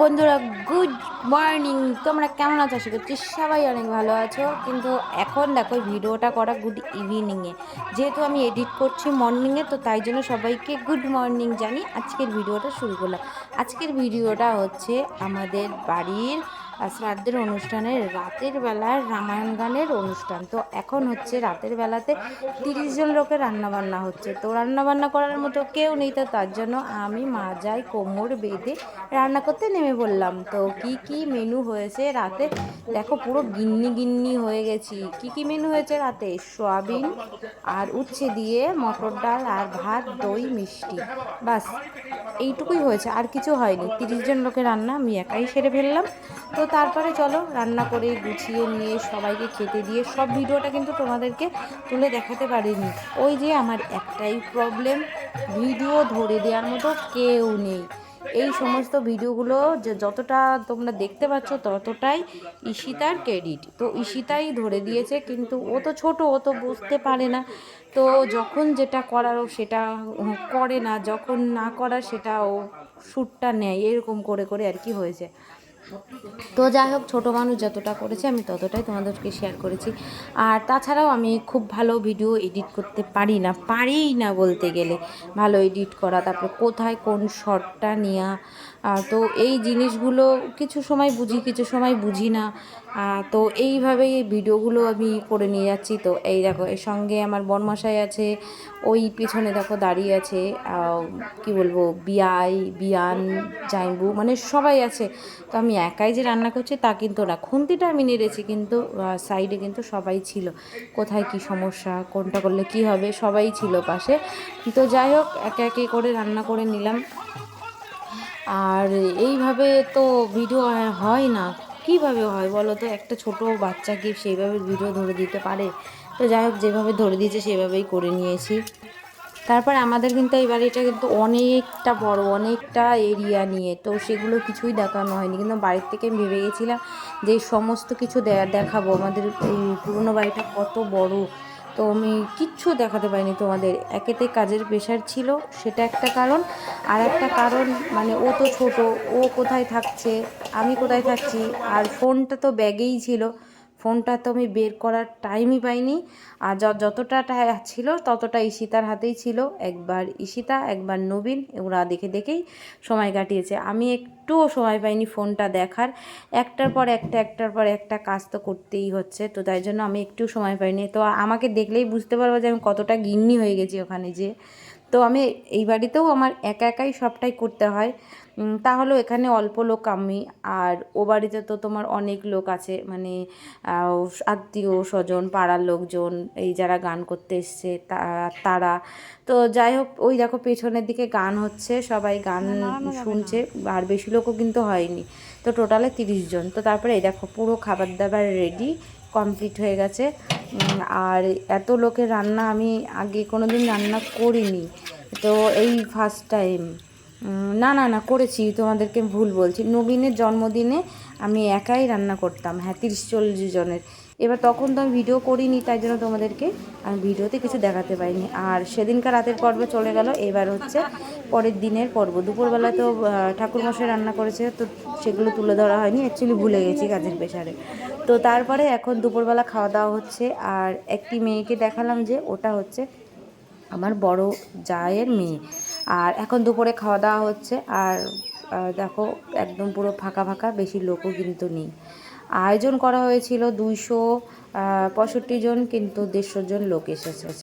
বন্ধুরা, good morning. তোমরা কেমন আছো? আশা করছি সবাই অনেক ভালো আছো। কিন্তু এখন দেখো ভিডিওটা করা গুড ইভিনিংয়ে যেহেতু আমি এডিট করছি মর্নিংয়ে তো তাই জন্য সবাইকে গুড মর্নিং জানি আজকের ভিডিওটা শুরু করলাম। আজকের ভিডিওটা হচ্ছে আমাদের বাড়ির শ্রাদ্ধের অনুষ্ঠানের রাতের বেলার রামায়ণ গানের অনুষ্ঠান। তো এখন হচ্ছে রাতের বেলাতে তিরিশ জন লোকের রান্নাবান্না হচ্ছে। তো রান্নাবান্না করার মতো কেউ নেই, তো তার জন্য আমি মা যাই কোমর বেঁধে রান্না করতে নেমে পড়লাম। তো কি কি মেনু হয়েছে রাতে? দেখো পুরো গিন্নি গিন্নি হয়ে গেছি। কি কি মেনু হয়েছে রাতে? সয়াবিন আর উচ্ছে দিয়ে মটর ডাল আর ভাত, দই, মিষ্টি। বাস, এইটুকুই হয়েছে। আর কিছু হয়নি। তিরিশ জন লোকের রান্না আমি একাই সেরে ফেললাম। তো তারপরে চলো, রান্না করে গুছিয়ে নিয়ে সবাইকে খেতে দিয়ে সব ভিডিওটা কিন্তু তোমাদেরকে তুলে দেখাতে পারিনি। ওই যে আমার একটাই প্রবলেম ভিডিও ধরে দেওয়ার মতো কেউ নেই। এই সমস্ত ভিডিওগুলো যে যতটা তোমরা দেখতে পাচ্ছ ততটাই ঈশিতার ক্রেডিট তো ঈশিতাই ধরে দিয়েছে, কিন্তু ও তো ছোট, ও তো বুঝতে পারে না। তো যখন যেটা করার ও সেটা করে না, যখন না করার সেটা ও শ্যুটটা নেয়, এরকম করে করে আর কি হয়েছে। তো যাই হোক, ছোটো মানুষ যতটা করেছে, আমি ততটাই তোমাদেরকে শেয়ার করেছি। আর তাছাড়াও আমি খুব ভালো ভিডিও এডিট করতে পারি না পারিই না বলতে গেলে। ভালো এডিট করা, তারপর কোথায় কোন শটটা নেওয়া তো এই জিনিসগুলো কিছু সময় বুঝি, কিছু সময় বুঝি না। তো এইভাবেই এই ভিডিওগুলো আমি করে নিয়ে যাচ্ছি। তো এই দেখো, এর সঙ্গে আমার বনমশাই আছে, ওই পিছনে দেখো দাঁড়িয়ে আছে কি বলব বিয়াই বিয়ান জাইবু মানে সবাই আছে। তো আমি একাই যে রান্না করছি তা কিন্তু না। খুন্তিটা আমি নেড়েছি কিন্তু সাইডে কিন্তু সবাই ছিল। কোথায় কি সমস্যা, কোনটা করলে কি হবে, সবাই ছিল পাশে। তো যাই হোক, একে একে করে রান্না করে নিলাম। আর এইভাবে তো ভিডিও হয় না। কীভাবে হয় বলো তো? একটা ছোট বাচ্চাকে সেইভাবে ভিডিও ধরে দিতে পারে? তো যাই হোক, যেভাবে ধরে দিয়েছে সেভাবেই করে নিয়েছি। তারপর আমাদের কিন্তু এই বাড়িটা কিন্তু অনেকটা বড়, অনেকটা এরিয়া নিয়ে। তো সেগুলো কিছুই দেখানো হয়নি। কিন্তু বাড়ির থেকে আমি ভেবে গেছিলাম যে সমস্ত কিছু দেখাবো। আমাদের এই পুরনো বাড়িটা কত বড়। তো আমি কিচ্ছু দেখাতে পারিনি তোমাদের। একেতে কাজের প্রেশার ছিল, সেটা একটা কারণ। আর একটা কারণ মানে ও তো ছোট, ও কোথায় থাকছে, আমি কোথায় থাকছি, আর ফোনটা তো ব্যাগেই ছিল। ফোনটা তো আমি বের করার টাইমই পাইনি। আর যতটা ছিল, ততটা ঈশিতার হাতেই ছিল। একবার ঈশিতা, একবার নবীন, ওরা দেখে দেখেই সময় কাটিয়েছে। আমি একটুও সময় পাইনি ফোনটা দেখার। একটার পর একটা, একটার পর একটা কাজ তো করতেই হচ্ছে। তো তাই জন্য আমি একটু সময় পাইনি। তো আমাকে দেখলেই বুঝতে পারব যে আমি কতটা গিন্নি হয়ে গেছি ওখানে যে তো আমি এই বাড়িতেও আমার একা একাই সবটাই করতে হয়। তাহলেও এখানে অল্প লোক আমি আর ও বাড়িতে তো তোমার অনেক লোক আছে মানে আত্মীয় স্বজন পাড়ার লোকজন এই যারা গান করতে এসছে তারা। তো যাই হোক ওই দেখো পেছনের দিকে গান হচ্ছে সবাই গান শুনছে আর বেশি লোকও কিন্তু হয়নি। তো টোটালে তিরিশ জন। তো তারপরে এই দেখো পুরো খাবার দাবার রেডি কমপ্লিট হয়ে গেছে। আর এত লোকের রান্না আমি আগে কোনো দিন রান্না করিনি। তো এই ফার্স্ট টাইম না না না, করেছি, তোমাদেরকে ভুল বলছি। নবীনের জন্মদিনে আমি একাই রান্না করতাম হ্যাঁ তিরিশ চল্লিশ জনের। এবার তখন তো আমি ভিডিও করিনি, তাই জন্য তোমাদেরকে আমি ভিডিওতে কিছু দেখাতে পাইনি আর সেদিনকার রাতের পর্বে চলে গেল, এবার হচ্ছে পরের দিনের পর্ব। দুপুরবেলা তো ঠাকুরমশাই রান্না করেছে, তো সেগুলো তুলে ধরা হয়নি অ্যাকচুয়ালি ভুলে গেছি কাজের পেশারে তো তারপরে এখন দুপুরবেলা খাওয়া দাওয়া হচ্ছে, আর একটি মেয়েকে দেখালাম যে ওটা হচ্ছে আমার বড় জায়ের মেয়ে। আর এখন দুপুরে খাওয়া দাওয়া হচ্ছে। আর দেখো, একদম পুরো ফাঁকা ফাঁকা, বেশি লোকও কিন্তু নেই। আয়োজন করা হয়েছিল দুইশো পঁয়ষট্টি জন, কিন্তু দেড়শো জন লোক এসেছে।